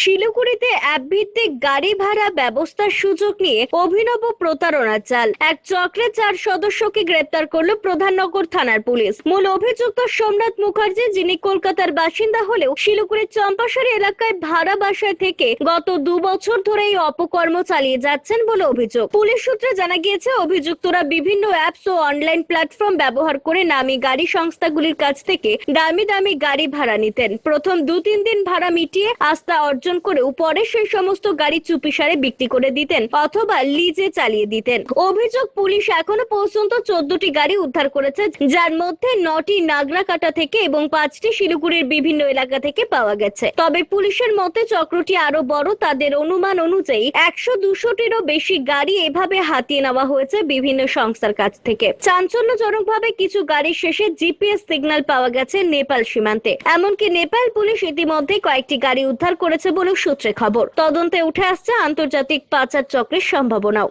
শিলিগুড়িতে অ্যাপ ভিত্তিক গাড়ি ভাড়া ব্যবস্থার সুযোগ নিয়ে অভিনব প্রতারণা চাল। এক চক্রে চার সদস্যকে গ্রেপ্তার করল প্রধাননগর থানার পুলিশ। মূল অভিযুক্ত সোমনাথ মুখার্জি, যিনি কলকাতার বাসিন্দা হলেও শিলিগুড়ির চম্পাশারি এলাকায় ভাড়া বাসায় থেকে গত দু বছর ধরে এই অপকর্ম চালিয়ে যাচ্ছেন বলে অভিযোগ। পুলিশ সূত্রে জানা গিয়েছে, অভিযুক্তরা বিভিন্ন অ্যাপস ও অনলাইন প্ল্যাটফর্ম ব্যবহার করে নামি গাড়ি সংস্থাগুলির কাছ থেকে দামি দামি গাড়ি ভাড়া নিতেন। প্রথম দু তিন দিন ভাড়া মিটিয়ে আস্থা অর্জন করেও পরে সেই সমস্ত গাড়ি চুপিসারে বিক্রি করে দিতেন অথবা লিজে চালিয়ে দিতেন। অভিযোগ পুলিশ এখনও পর্যন্ত চোদ্দটি গাড়ি উদ্ধার করেছে, যার মধ্যে নটি নাগরাকাটা থেকে এবং পাঁচটি শিলিগুড়ির বিভিন্ন এলাকা থেকে পাওয়া গেছে। তবে পুলিশের মতে চক্রটি আরও বড়, তাদের অনুমান অনুযায়ী একশো দুশোটিরও বেশি গাড়ি এভাবে হাতিয়ে নেওয়া হয়েছে বিভিন্ন সংস্থার কাছ থেকে। চাঞ্চল্যজনক ভাবে কিছু গাড়ির শেষে জিপিএস সিগন্যাল পাওয়া গেছে নেপাল সীমান্তে। এমনকি নেপাল পুলিশ ইতিমধ্যে কয়েকটি গাড়ি উদ্ধার করেছে বলেও সূত্রে খবর। তদন্তে উঠে আসছে আন্তর্জাতিক পাচার চক্রের সম্ভাবনাও।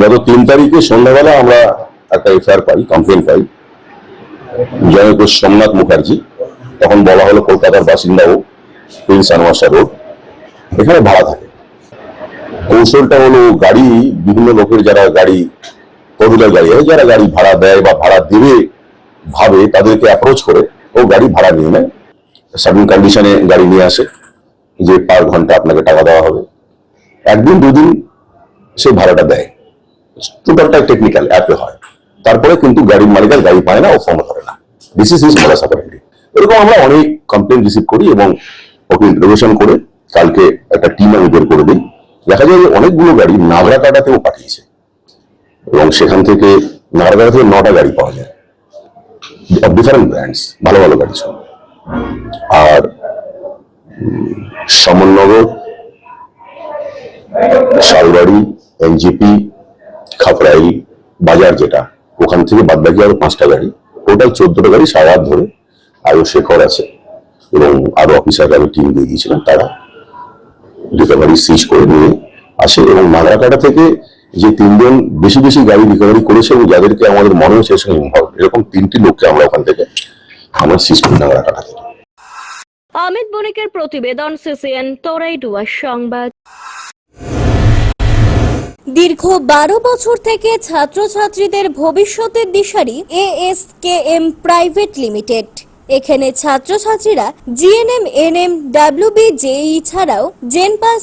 গত তিন তারিখে সন্ধ্যাবেলা আমরা একটা এফআইআর পাই কমপ্লেন পাই জনক সোমনাথ মুখার্জি, তখন বলা হলো কলকাতার বাসিন্দা ও প্রিন্স আনোয়াসা রোড, এখানে ভাড়া থাকে। কৌশলটা হলো গাড়ি, বিভিন্ন লোকের যারা গাড়ি ফোর গাড়ি হয়, যারা গাড়ি ভাড়া দেয় বা ভাড়া দেবে, ভাবে, তাদেরকে অ্যাপ্রোচ করে, ও গাড়ি ভাড়া নিয়ে নেয়। সার্টিন কন্ডিশনে গাড়ি নিয়ে আসে, যে পার ঘণ্টা আপনাকে টাকা দেওয়া হবে। একদিন, দুদিন সে ভাড়াটা দেয়। টোটালটা টেকনিক্যাল অ্যাপে হয়। তারপরে কিন্তু গাড়ির মালিক আর গাড়ি পায় না, ও ফোন করে না। দিস ইজ ইজ এরকম আমরা অনেক কমপ্লেন রিসিভ করি এবং ওকে ইন্টারোগেশন করে কালকে একটা টিম আমি বের করে দিই। দেখা যায় যে অনেকগুলো গাড়ি নাগরাকাটাতেও পাঠিয়েছে। এবং সেখান থেকে নাগরাকাটা থেকে নটা গাড়ি পাওয়া যায়। ডিফারেন্ট ব্র্যান্ডস ভালো ভালো গাড়ি সব। আর সমননগর শালবাড়ি, এনজিপি খাপড়াই বাজার যেটা, ওখান থেকে বাদ বাকি আরও পাঁচটা গাড়ি। টোটাল চোদ্দটা গাড়ি সারা ধরে আরও শেখর আছে এবং আরও অফিসার আমি টিম দিয়ে দিয়েছিলাম তারা রিকভারি সিজ করে নিয়ে আসে এবং নাগরাকাটা থেকে যে তিনজন বেশি বেশি গাড়ি রিকভারি করেছে এবং যাদেরকে আমাদের মনে হচ্ছে এর এরকম তিনটি লোককে আমরা ওখান থেকে, আমরা সিজ করি থেকে। অমিত বণিকের প্রতিবেদন সিসিএন তোরাইডুয়ার সংবাদ। দীর্ঘ বারো বছর থেকে ছাত্রছাত্রীদের ভবিষ্যতের দিশারি এএসকেএম প্রাইভেট লিমিটেড। এখানে ছাত্রছাত্রীরা জিএনএম, এনএম ডাব্লিউবি জেই ছাড়াও জেনপাস